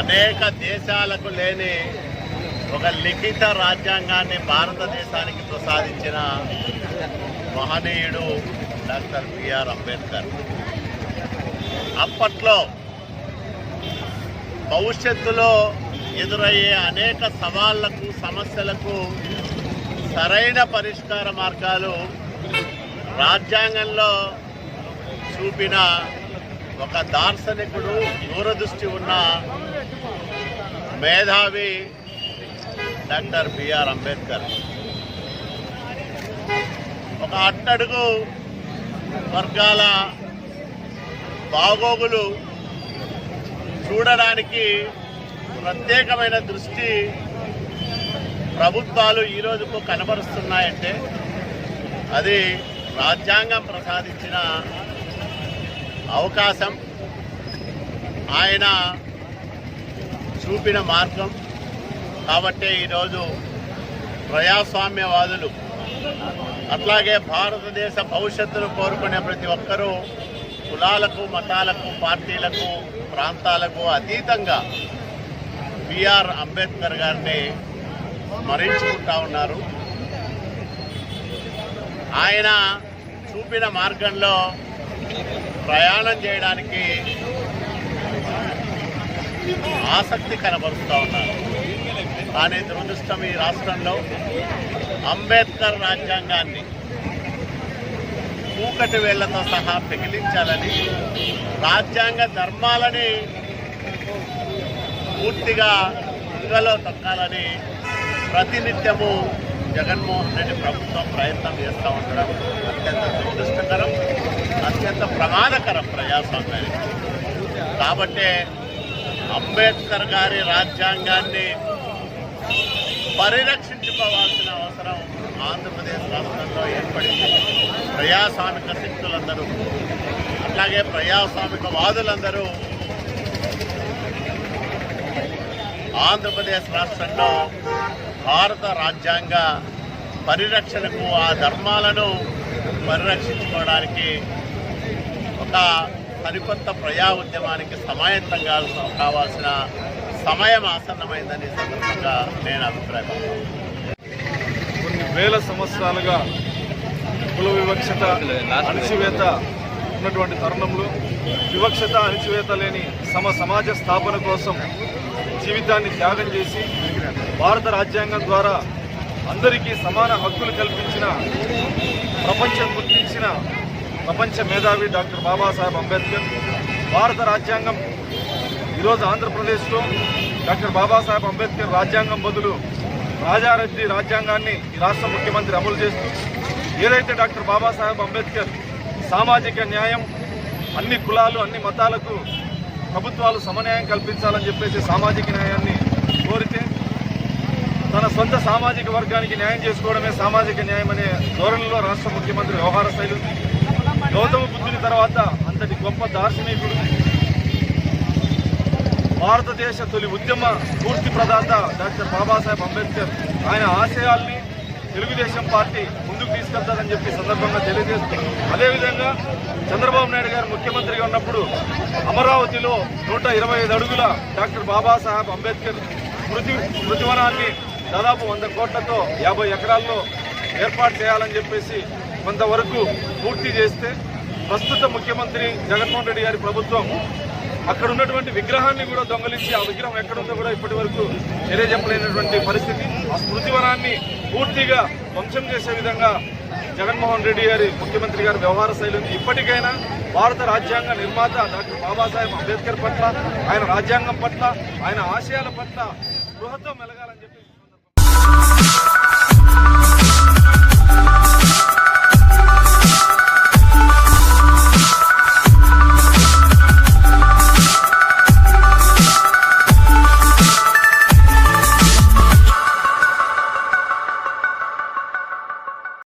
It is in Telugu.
అనేక దేశాలకు లేని ఒక లిఖిత రాజ్యాంగాన్ని భారతదేశానికి ప్రసాదించిన మహనీయుడు డాక్టర్ బిఆర్ అంబేద్కర్. అప్పట్లో భవిష్యత్తులో ఎదురయ్యే అనేక సవాళ్ళకు సమస్యలకు సరైన పరిష్కార మార్గాలు రాజ్యాంగంలో చూపిన ఒక దార్శనికుడు దూరదృష్టి ఉన్న మేధావి డాక్టర్ బిఆర్ అంబేద్కర్. ఒక అట్టడుగు వర్గాల బాగోగులు చూడడానికి ప్రత్యేకమైన దృష్టి ప్రభుత్వాలు ఈరోజుకు కనబరుస్తున్నాయంటే అది రాజ్యాంగం ప్రసాదించిన అవకాశం ఆయన చూపిన మార్గం. కాబట్టే ఈరోజు ప్రజాస్వామ్యవాదులు అట్లాగే భారతదేశ భవిష్యత్తును కోరుకునే ప్రతి ఒక్కరూ కులాలకు మతాలకు పార్టీలకు ప్రాంతాలకు అతీతంగా బిఆర్ అంబేద్కర్ గారిని స్మరించుకుంటా ఉన్నారు. ఆయన చూపిన మార్గంలో ప్రయాణం చేయడానికి ఆసక్తి కనబరుస్తూ ఉన్నారు. కానీ దురదృష్టం ఈ రాష్ట్రంలో అంబేద్కర్ రాజ్యాంగాన్ని కూకటి వేళ్ళతో సహా పెగిలించాలని రాజ్యాంగ ధర్మాలని పూర్తిగా ఇంగలో తొక్కాలని ప్రతినిత్యము జగన్మోహన్ రెడ్డి ప్రభుత్వం ప్రయత్నం చేస్తూ ఉండడం అత్యంత దురదృష్టకరం అత్యంత ప్రమాదకరం ప్రజాస్వామ్యానికి. కాబట్టే అంబేద్కర్ గారి రాజ్యాంగాన్ని పరిరక్షించుకోవాల్సిన అవసరం ఆంధ్రప్రదేశ్ రాష్ట్రంలో ఏర్పడింది. ప్రజాస్వామిక శక్తులందరూ. అట్లాగే ప్రజాస్వామిక వాదులందరూ ఆంధ్రప్రదేశ్ రాష్ట్రంలో భారత రాజ్యాంగ పరిరక్షణకు ఆ ధర్మాలను పరిరక్షించుకోవడానికి ఒక సరికొత్త ప్రజా ఉద్యమానికి సమాయత్తం కావాల్సిన కావాల్సిన సమయం ఆసన్నమైందని సందర్భంగా నేను అభిప్రాయపడతాను కొన్ని వేల సంవత్సరాలుగా కుల వివక్షత అణచివేత ఉన్నటువంటి తరుణంలో వివక్షత అణచివేత లేని సమ సమాజ స్థాపన కోసం జీవితాన్ని త్యాగం చేసి భారత రాజ్యాంగం ద్వారా అందరికీ సమాన హక్కులు కల్పించిన ప్రపంచం గుర్తించిన ప్రపంచ మేధావి డాక్టర్ బాబాసాహెబ్ అంబేద్కర్ భారత రాజ్యాంగం ఈరోజు ఆంధ్రప్రదేశ్లో డాక్టర్ బాబాసాహెబ్ అంబేద్కర్ రాజ్యాంగం బదులు రాజారెడ్డి రాజ్యాంగాన్ని ఈ రాష్ట్ర ముఖ్యమంత్రి అమలు చేస్తూ ఏదైతే డాక్టర్ బాబాసాహెబ్ అంబేద్కర్ సామాజిక న్యాయం అన్ని కులాలు అన్ని మతాలకు ప్రభుత్వాలు సమన్యాయం కల్పించాలని చెప్పేసి సామాజిక న్యాయాన్ని కోరితే తన సొంత సామాజిక వర్గానికి న్యాయం చేసుకోవడమే సామాజిక న్యాయం అనే ధోరణిలో రాష్ట్ర ముఖ్యమంత్రి వ్యవహార శైలి గౌతమ బుద్ధుని తర్వాత అంతటి గొప్ప దార్శనికుడు. భారతదేశ తొలి ఉద్యమ స్ఫూర్తి ప్రదాత డాక్టర్ బాబాసాహెబ్ అంబేద్కర్. ఆయన ఆశయాల్ని తెలుగుదేశం పార్టీ తీసుకెళ్తారని చెప్పి సందర్భంగా తెలియజేస్తూ అదేవిధంగా చంద్రబాబు నాయుడు గారు ముఖ్యమంత్రిగా ఉన్నప్పుడు అమరావతిలో నూట ఇరవై ఐదు అడుగుల డాక్టర్ బాబాసాహెబ్ అంబేద్కర్ స్మృతి స్మృతివనాన్ని దాదాపు వంద కోట్లతో యాభై ఎకరాల్లో ఏర్పాటు చేయాలని చెప్పేసి కొంతవరకు పూర్తి చేస్తే ప్రస్తుత ముఖ్యమంత్రి జగన్మోహన్ రెడ్డి గారి ప్రభుత్వం అక్కడ ఉన్నటువంటి విగ్రహాన్ని కూడా దొంగలించి ఆ విగ్రహం ఎక్కడుందో కూడా ఇప్పటి వరకు తెలియజెప్పలేనటువంటి పరిస్థితి. ఆ స్మృతివనాన్ని పూర్తిగా ధ్వంసం చేసే విధంగా జగన్మోహన్ రెడ్డి గారి ముఖ్యమంత్రి గారి వ్యవహార శైలి ఉంది. ఇప్పటికైనా భారత రాజ్యాంగ నిర్మాత డాక్టర్ బాబాసాహెబ్ అంబేద్కర్ పట్ల ఆయన రాజ్యాంగం పట్ల ఆయన ఆశయాల పట్ల బృహత్వం మెలగాలని చెప్పి